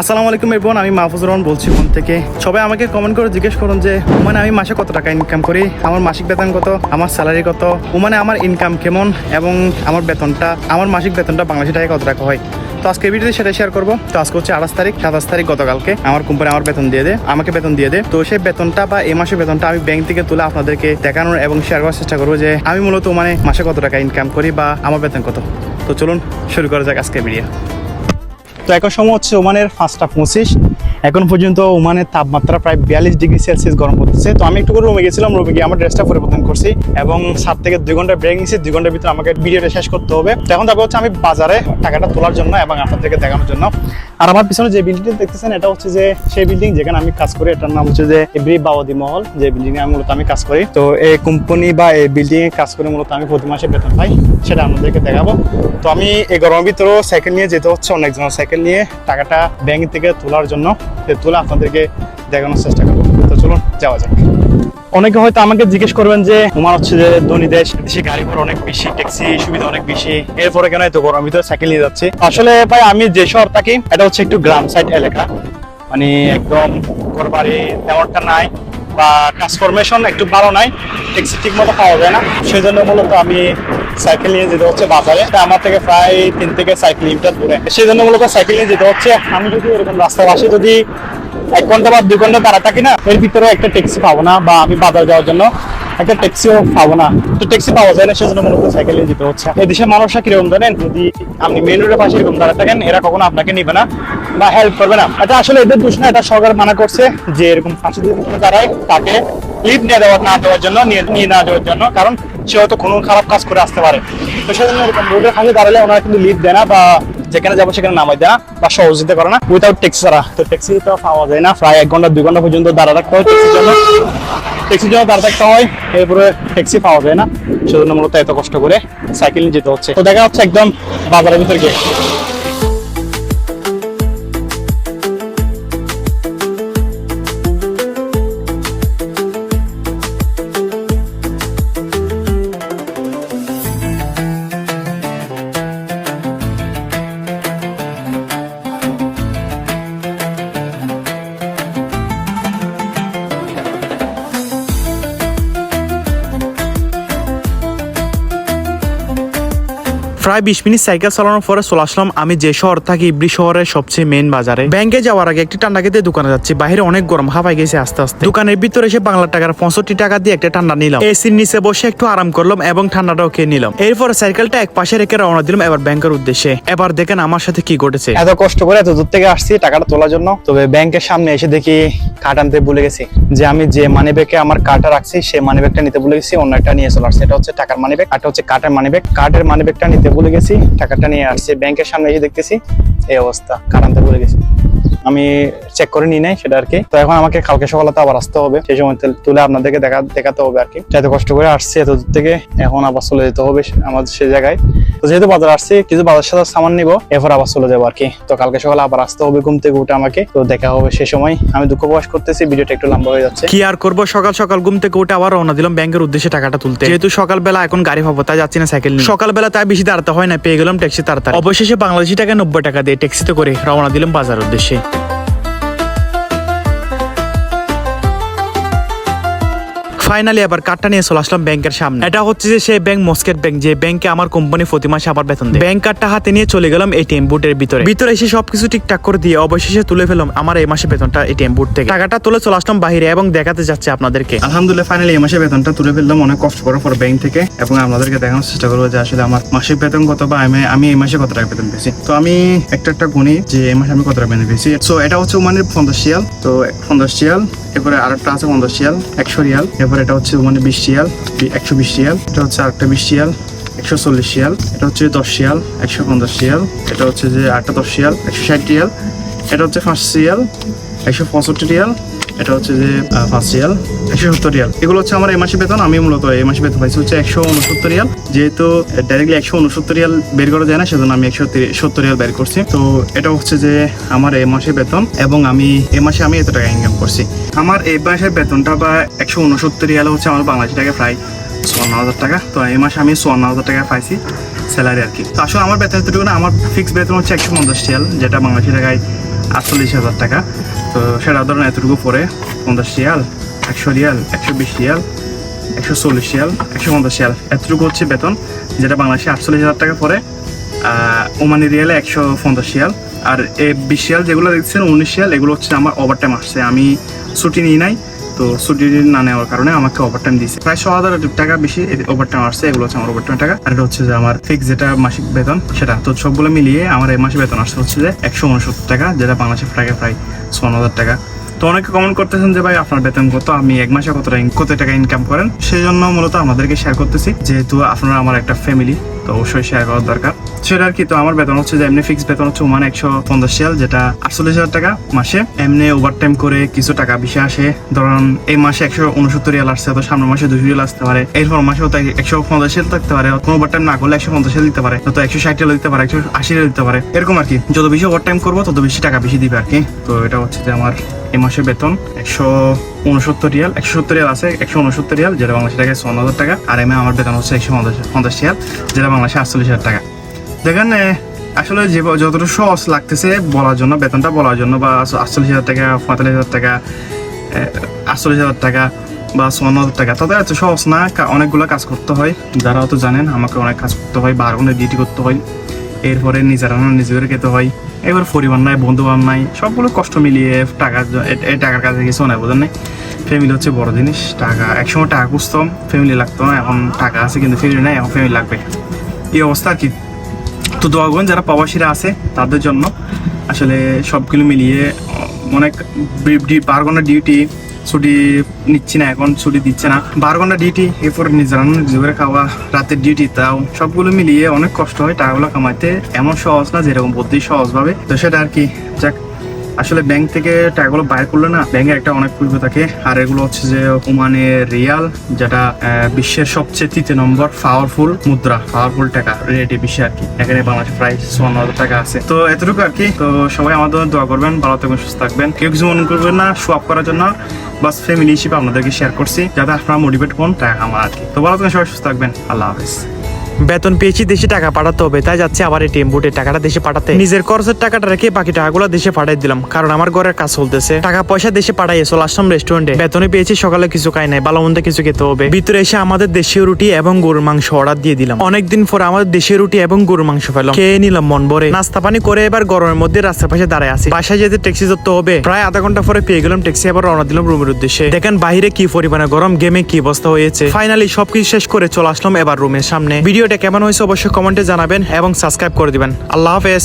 আসসালামু আলাইকুম এরপর আমি মাহফুজ রহমান বলছি ফোন থেকে। সবাই আমাকে কমেন্ট করে জিজ্ঞেস করুন যে মানে আমি মাসে কত টাকা ইনকাম করি? আমার মাসিক বেতন কত? আমার স্যালারি কত? মানে আমার ইনকাম কেমন? এবং আমার বেতনটা, আমার মাসিক বেতনটা বাংলাদেশি টাকায় কত টাকা হয়? তো আজকে ভিডিওতে সেটা শেয়ার করব। তো আজকে হচ্ছে আঠাশ তারিখ, সাতাশ তারিখ গতকালকে আমার কোম্পানি আমার বেতন দিয়ে দেয় আমাকে বেতন দিয়ে দেয় তো সেই বেতনটা বা এই মাসের বেতনটা আমি ব্যাংক থেকে তুলে আপনাদেরকে দেখানোর এবং শেয়ার করার চেষ্টা করব যে, আমি মূলত মানে মাসে কত টাকা ইনকাম করি বা আমার বেতন কত? তো চলুন, শুরু করা যাক আজকে ভিডিও তো এখন সময় হচ্ছে ওমানের পাঁচটা পঁচিশ। এখন পর্যন্ত ওমানের তাপমাত্রা প্রায় বিয়াল্লিশ ডিগ্রি সেলসিয়াস গরম করতেছে। তো আমি একটু করে রুমে গেছিলাম, রুমে গিয়ে আমার ড্রেসটা পরিবর্তন করছি এবং সাত থেকে দুই ঘণ্টা ব্রেক নিয়েছি, দুই ঘণ্টার ভিতরে আমাকে ভিডিওটা শেষ করতে হবে। তো এখন তারপর হচ্ছে আমি বাজারে টাকাটা তোলার জন্য এবং আপনাদেরকে দেখানোর জন্য। আর আমার পিছনে যে বিল্ডিংটা দেখতেছেন, এটা হচ্ছে যে সেই বিল্ডিং যেখানে আমি কাজ করি, এটার নাম হচ্ছে যে এব্রি বাওয়াদি মহল। যে বিল্ডিং এ মূলত আমি কাজ করি। তো এই কোম্পানি বা এই বিল্ডিং এ কাজ করে মূলত আমি প্রতি মাসে বেতন পাই, সেটা আপনাদেরকে দেখাবো। তো আমি এই গরমের ভিতরেও সাইকেল নিয়ে যেতে হচ্ছে অনেকজন সাইকেল নিয়ে টাকাটা ব্যাংক থেকে তোলার জন্য তুলে আপনাদেরকে দেখানোর চেষ্টা করব। তো চলুন, যাওয়া যাক। অনেকে হয়তো আমাকে জিজ্ঞেস করবেন যে, তোমার হচ্ছে যে ধনী দেশ দেশে গাড়ি ঘোড়া অনেক বেশি ট্যাক্সি সুবিধা অনেক বেশি, এরপরে কেন এত গরম? ভিতরে সাইকেল নিয়ে যাচ্ছে। আসলে ভাই, আমি যে শহর থাকি, এটা হচ্ছে একটু গ্রাম সাইড এলাকা। মানে একদম ঘর বাড়ি তেমনটা নাই বা ট্রান্সফরমেশন একটু ভালো নাই ট্যাক্সি ঠিক মতো পাওয়া যায় না। সেই জন্য মূলত আমি সাইকেল নিয়ে যেতে হচ্ছে বাজারে। আমার থেকে প্রায় তিন থেকে চার কিলোমিটার দূরে। সেই জন্য মূলত সাইকেল নিয়ে যেতে হচ্ছে। আমি যদি এরকম রাস্তার পাশে যদি এক ঘণ্টা বা দুই ঘণ্টা দাঁড়া থাকি না এর ভিতরে একটা ট্যাক্সি পাবো না বা আমি বাজার যাওয়ার জন্য একটা ট্যাক্সিও পাবো না। তো ট্যাক্সি পাওয়া যায় না, সেজন্য মূলত সাইকেল নিয়ে যেতে হচ্ছে। এই দেশের মানুষরা কীরকম জানেন? যদি আপনি মেন রোডের পাশে এরকম দাঁড়া থাকেন, এরা কখনো আপনাকে নিবে না বা হেল্প করবে না। এটা আসলে এদের দোষ না, এটা সরকার মানা করছে যে এরকম যদি কোনো দাঁড়ায় তাকে লিভ নিয়ে দেওয়ার না দেওয়ার জন্য, নিয়ে নিয়ে না দেওয়ার জন্য। কারণ সে হয়তো কোনো খারাপ কাজ করে আসতে পারে। তো সেজন্য এরকম রোডের কাছে দাঁড়ালে ওনারা কিন্তু লিফ দেয় না বা যেখানে যাব সেখানে নামাই দেয় না বা সহযোগিতা করে না। উইথাউট ট্যাক্সি ছাড়া। তো ট্যাক্সি তো পাওয়া যায় না। প্রায় এক ঘণ্টা, দুই ঘণ্টা পর্যন্ত দাঁড়া রাখতে হয় ট্যাক্সির জন্য। ট্যাক্সির জন্য দাঁড়া থাকতে হয়, এরপরে ট্যাক্সি পাওয়া যায় না। সেজন্য মূলত এত কষ্ট করে সাইকেল যেতে হচ্ছে। তো দেখা হচ্ছে একদম বাজারের ভিতরে গিয়ে। প্রায় বিশ মিনিট সাইকেল চালানোর পরে চলে আসলাম আমি যে শহর থাকি, ইবরি শহরের সবচেয়ে মেন বাজারে। ব্যাংকে যাওয়ার আগে একটি ঠান্ডা খেতে দোকানে যাচ্ছি। বাইরে অনেক গরম হাওয়াই গেছে আস্তে আস্তে। দোকানের ভিতরে এসে বাংলা টাকার পঁয়ষট্টি টাকা দিয়ে একটা ঠান্ডা নিলাম। এসির নিচে বসে একটু আরাম করলাম এবং ঠান্ডাটাও খেয়ে নিলাম। এরপরে সাইকেলটা এক পাশে রেখে রওনা দিলাম এবার ব্যাংকের উদ্দেশ্যে। এবার দেখেন আমার সাথে কি ঘটেছে। এত কষ্ট করে এত দূর থেকে আসছি টাকাটা তোলার জন্য। তবে ব্যাংকের সামনে এসে দেখি কার্ড আনতে ভুলে গেছি। যে আমি যে মানি ব্যাগে আমার কার্ডটা রাখছি, সেই মানি ব্যাগটা নিতে ভুলে গেছি, অন্য একটা নিয়ে চলে আসছে। এটা হচ্ছে টাকার মানি ব্যাগ আর হচ্ছে কার্ডের মানি ব্যাগ কার্ডের মানি ব্যাগটা নিতে ভুলে গেছি টাকাটা নিয়ে আসছে ব্যাংকের সামনে এসে দেখতেছি এই অবস্থা কার্ড আনতে ভুলে গেছি। আমি চেক করে নিই নাই সেটা আর কি। তো এখন আমাকে কালকে সকালে আবার আসতে হবে, সেই সময় তুলে আপনাদেরকে দেখা দেখাতে হবে আর কি। এত কষ্ট করে আসছি এত দূর থেকে, এখন আবার চলে যেতে হবে আমাদের সে জায়গায়। তো যেহেতু বাজার আসছি, কিছু বাজার সাথে সামান নিবো, এরপর আবার চলে যাব আর কি। তো কালকে সকালে আবার আসতে হবে ঘুম থেকে উঠে আমাকে, তো দেখা হবে সে সময়। আমি দুঃখ প্রকাশ করতেছি, ভিডিওটা একটু লম্বা হয়ে যাচ্ছে। কি আর করব? সকাল সকাল ঘুম থেকে উঠে আবার রওনা দিলাম ব্যাংকের উদ্দেশ্যে টাকাটা তুলতে। যেহেতু সকালবেলা এখন গাড়ি পাবো, তাই যাচ্ছি না সাইকেল সকালবেলা তাই বেশি দাঁড়াতে হয় না, পেয়ে গেলাম ট্যাক্সি তাড়াতাড়ি। অবশেষে বাংলাদেশি টাকা নব্বই টাকা দিয়ে ট্যাক্সিতে করে রওনা দিলাম বাজার উদ্দেশ্যে। ফাইনালি আবার কার্ডটা নিয়ে চলে আসলাম ব্যাংকের সামনে। এটা হচ্ছে যে সেই ব্যাংক মস্কেট ব্যাংক যে ব্যাংকে আমার কোম্পানি প্রতি মাসে আবার বেতন দেয়। ব্যাংক কার্ডটা হাতে নিয়ে চলে গেলাম এটিএম বুটের ভিতরে। ভিতরে এসে সবকিছু ঠিকঠাক করে দিয়ে অবশেষে তুলে ফেলাম আমার এই মাসে বেতনটা এটিএম বুট থেকে। টাকাটা তুলে চলে আসলাম বাইরে এবং দেখাতে যাচ্ছে আপনাদেরকে। আলহামদুলিল্লাহ ফাইনালি এই মাসে বেতনটা তুলে ফেললাম। অনেক কষ্ট করার পর ব্যাংক থেকে। এবং আপনাদেরকে দেখানোর চেষ্টা করব যে আসলে আমার মাসিক বেতন কত বা আমি আমি এই মাসে কত টাকা বেতন পেয়েছি। তো আমি একটা একটা গুণি যে এই মাসে আমি কত টাকা বেতন পেয়েছি। সো এটা হচ্ছে মানে পঞ্চাশ শিয়াল তো পঞ্চাশ শিয়াল এরপরে আরেকটা আছে পঞ্চাশ শিয়াল, একশো রিয়াল। এরপরে এটা হচ্ছে মানে বিশ শিয়াল একশো বিশ শিয়াল। এটা হচ্ছে আরেকটা বিশ শিয়াল, একশো চল্লিশ শিয়াল। এটা হচ্ছে দশ শিয়াল, একশো পঞ্চাশ শিয়াল। এটা হচ্ছে যে আটটা দশ শিয়াল, একশো ষাট রিয়াল। এটা হচ্ছে পাঁচ শিয়াল, একশো পঁয়ষট্টি রিয়াল। এটা হচ্ছে যে পাঁচ রিয়াল একশো সত্তর রিয়াল এগুলো হচ্ছে আমার এই মাসে বেতন, আমি মূলত এই মাসে বেতন পাইছি হচ্ছে একশো উনসত্তর রিয়াল যেহেতু ডাইরেক্টলি একশো উনসত্তর রিয়াল বের করা যায় না, সেজন্য আমি একশো সত্তর রিয়াল বের করছি। তো এটা হচ্ছে যে আমার এই মাসে বেতন এবং আমি এই মাসে আমি এত টাকা ইনকাম করছি। আমার এই মাসের বেতনটা বা একশো উনসত্তর রিয়াল হচ্ছে আমার বাংলাদেশি টাকা প্রায় চুয়ান্ন হাজার টাকা। তো এই মাসে আমি চুয়ান্ন হাজার টাকা পাইছি স্যালারি আর কি। তো আসলে আমার বেতন এতটুকু না, আমার ফিক্স বেতন হচ্ছে একশো পঞ্চাশ রিয়াল যেটা বাংলাদেশি টাকায় আটচল্লিশ হাজার টাকা। তো সেটা ধরেন এতটুকু পরে পঞ্চাশ শিয়াল, একশো রিয়াল, একশো বিশ রিয়াল একশো চল্লিশ শিয়াল, একশো পঞ্চাশ রিয়াল এতটুকু হচ্ছে বেতন, যেটা বাংলাদেশে আটচল্লিশ হাজার টাকা পরে ওমানি রিয়ালে একশো পঞ্চাশ শিয়াল। আর এ বিশ রিয়াল যেগুলো দেখছেন, উনিশ শিয়াল, এগুলো হচ্ছে আমার ওভার টাইম আসছে। আমি ছুটি নিই নাই। তো ছুটি না নেওয়ার কারণে আমাকে ওভার টাইম দিয়েছে। প্রায় ছ হাজার টাকা বেশি ওভার টাইম আসছে, এগুলো হচ্ছে আমার ওভার টাইম টাকা। আর এটা হচ্ছে যে আমার ফিক্স যেটা মাসিক বেতন, সেটা। তো সবগুলো মিলিয়ে আমার এই মাসে বেতন আসছে হচ্ছে যে একশো উনসত্তর টাকা, যেটা বাংলাদেশের টাকা প্রায় ছয় হাজার টাকা। তো অনেকে কমেন্ট করতেছেন যে, ভাই, আপনার বেতন কত? আমি এক মাসে কত কত টাকা ইনকাম করেন? সেই জন্য মূলত আমাদেরকে শেয়ার করতেছি। যেহেতু আপনারা আমার একটা ফ্যামিলি তো অবশ্যই শেয়ার করার দরকার। সেটা আর কি, তো আমার বেতন হচ্ছে যে এমনি ফিক্স বেতন হচ্ছে মানে একশো পঞ্চাশ রিয়াল, যেটা আটচল্লিশ হাজার টাকা মাসে। এমনি ওভার টাইম করে কিছু টাকা বেশি আসে, ধরুন এই মাসে একশো উনসত্তর রিয়াল আসছে, তো সামনের মাসে দুশো রিয়াল আসতে পারে। এরপর মাসে হয়তো একশো পঞ্চাশ রিয়াল থাকতে পারে, কোনো ওভার টাইম না করলে একশো পঞ্চাশ রিয়াল দিতে পারে তো একশো ষাট দিতে পারে, একশো আশি রিয়াল দিতে পারে। এরকম আর কি, যত বেশি ওভার টাইম করব, তত বেশি টাকা বেশি দিবে আর কি। তো এটা হচ্ছে যে আমার এই মাসের বেতন, একশো উনসত্তর রিয়াল, একশো সত্তর রিয়াল আছে, একশো উনসত্তর রিয়াল, যেটা বাংলাদেশের টাকায় চুয়ান্ন হাজার টাকা, আর এমএ আমার বেতন হচ্ছে একশো পঞ্চাশ রিয়াল, যেটা বাংলাদেশে আটচল্লিশ হাজার টাকা। দেখেন আসলে যে যতটা সহজ লাগতেছে বলার জন্য, বেতনটা বলার জন্য, বা আটচল্লিশ হাজার টাকা, পঁয়তাল্লিশ হাজার টাকা আটচল্লিশ হাজার টাকা, বা চুয়ান্ন হাজার টাকা, তাদের এত সহজ না অনেকগুলো কাজ করতে হয়। যারা হয়তো জানেন, আমাকে অনেক কাজ করতে হয় বারো ডিউটি করতে হয়। এরপরে নিজের রান্না নিজেদের খেতে হয়। এবার পরিবার নাই, বন্ধু বান্ধব নাই, সবগুলো কষ্ট মিলিয়ে টাকা এই টাকার কাছে কিছু নাই বোঝেন নাই? ফ্যামিলি হচ্ছে বড় জিনিস, টাকা, একসময় টাকা খুঁজতাম ফ্যামিলি লাগতো না, এখন টাকা আছে কিন্তু ফ্যামিলি নাই, এখন ফ্যামিলি লাগবে। এই অবস্থা কি। তো দোয়াগঞ্জ যারা প্রবাসীরা আছে, তাদের জন্য। আসলে সবগুলো মিলিয়ে অনেক বি- ডি- বারো ডিউটি ছুটি নিচ্ছি না, এখন ছুটি দিচ্ছে না। বারো ঘণ্টা ডিউটি এরপর নিজেরা রান্না খাওয়া রাতের ডিউটি তাও সবগুলো মিলিয়ে অনেক কষ্ট হয় টাকাগুলো কামাইতে। এমন সহজ না যেরকম বুদ্ধি সহজভাবে। তো সেটা আর কি, যাক। আসলে ব্যাংক থেকে টাকাগুলো বাইর করলে না ব্যাংকে একটা অনেক পূর্ব থাকে। আর এগুলো হচ্ছে যে ওমানের রিয়াল, যেটা বিশ্বের সবচেয়ে তৃতীয় নম্বর পাওয়ারফুল মুদ্রা পাওয়ারফুল টাকা রেটে বিশ্বে আর কি। এখানে বাংলাদেশ প্রায় চুয়ান্ন হাজার টাকা আছে। তো এতটুকু আর কি। তো সবাই আমাদের দোয়া করবেন, ভালো থাকবেন, সুস্থ থাকবেন। কেউ কিছু মনে করবেন না শো আপ করার জন্য বাস ফ্যামিলি হিসেবে আপনাদেরকে শেয়ার করছি, যাতে আপনারা মোটিভেট হন টাকা আমার আর কি। তো ভালো থাকবেন, সবাই সুস্থ থাকবেন। আল্লাহ হাফেজ। বেতন পেয়েছি, দেশে টাকা পাঠাতে হবে। তাই যাচ্ছে আবার এটিএম বুটে টাকাটা দেশে পাঠাতে। নিজের খরচের টাকাটা রেখে বাকি টাকাগুলো দেশে পাঠাই দিলাম, কারণ আমার ঘরের কাজ চলতেছে। টাকা পয়সা দেশে পাঠাই চলে আসলাম রেস্টুরেন্টে বেতনে পেয়েছি, সকালে কিছু খাই নাই, ভালো কিছু খেতে হবে। ভিতরে এসে আমাদের দেশীয় রুটি এবং গরুর মাংস অর্ডার দিয়ে দিলাম। অনেকদিন পর আমাদের দেশীয় রুটি এবং গরুর মাংস পেলাম। খেয়ে নিলাম মন ভরে। নাস্তা পানি করে এবার গরমের মধ্যে রাস্তার পাশে দাঁড়ায় আছি। বাসায় যেতে ট্যাক্সি ধরতে হবে। প্রায় আধা ঘণ্টা পরে পেয়ে গেলাম ট্যাক্সি আবার রওনা দিলাম রুমের উদ্দেশ্যে। দেখেন বাইরে কি পরিমাণে গরম গেমে কি অবস্থা হয়েছে। ফাইনালি সবকিছু শেষ করে চলে আসলাম এবার রুমের সামনে। ভিডিওটা কেমন হয়েছে অবশ্যই কমেন্টে জানাবেন এবং সাবস্ক্রাইব করে দিবেন। আল্লাহ হাফেজ।